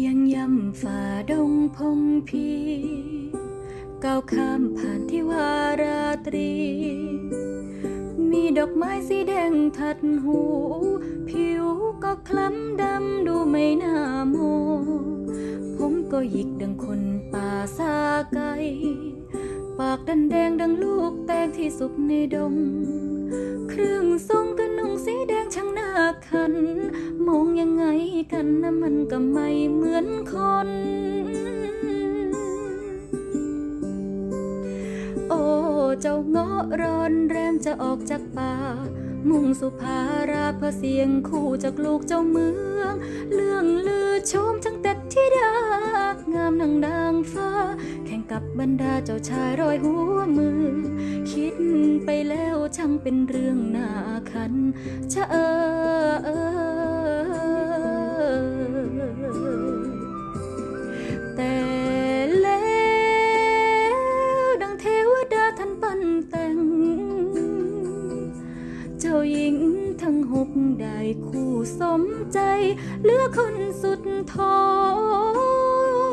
ยังย่ำฝ่าดงพงพีก้าวข้ามผ่านที่วาราตรี มีดอกไม้สีแดงทัดหู ผิวก็คล้ำดำดูไม่น่าโม ผมก็หยิกดังคนป่าซาไกปากดันแดงดังลูกแตงที่สุกในดง เครื่องทรงกระนุ่งสีแดงช่างน่าคันมอง ยังไงกันนะมันก็ไม่เหมือนคน โอ้ เจ้าเงาะร้อนแรมจะออกจากป่า มุ่งสุภาราเพเสียงคู่จากลูกเจ้าเมือง เรื่องลือชมทั้งแต่ที่ดางามนังดางฟ้า แข่งกับบรรดาเจ้าชายรอยหัวมือ คิดไปแล้วช่างเป็นเรื่องน่าคันชะเออานปั้นแต่ง เจ้าหญิงทั้งหกได้คู่สมใจเหลือคนสุดท้อง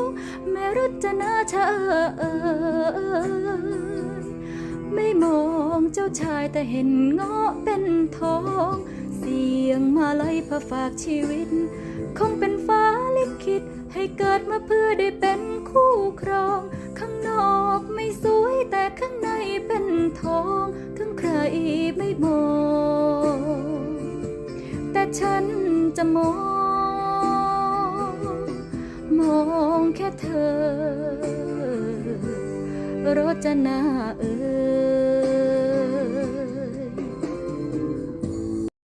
แม่รจนาเอ่ยไม่มองเจ้าชายแต่เห็นเงาะเป็นทอง เสียงมาลัยพระฝากชีวิต คงเป็นฟ้าลิขิตให้เกิดมาเพื่อได้เป็นคู่ครอง ไม่มองแต่ฉันจะมอง มองแค่เธอรจนาเออ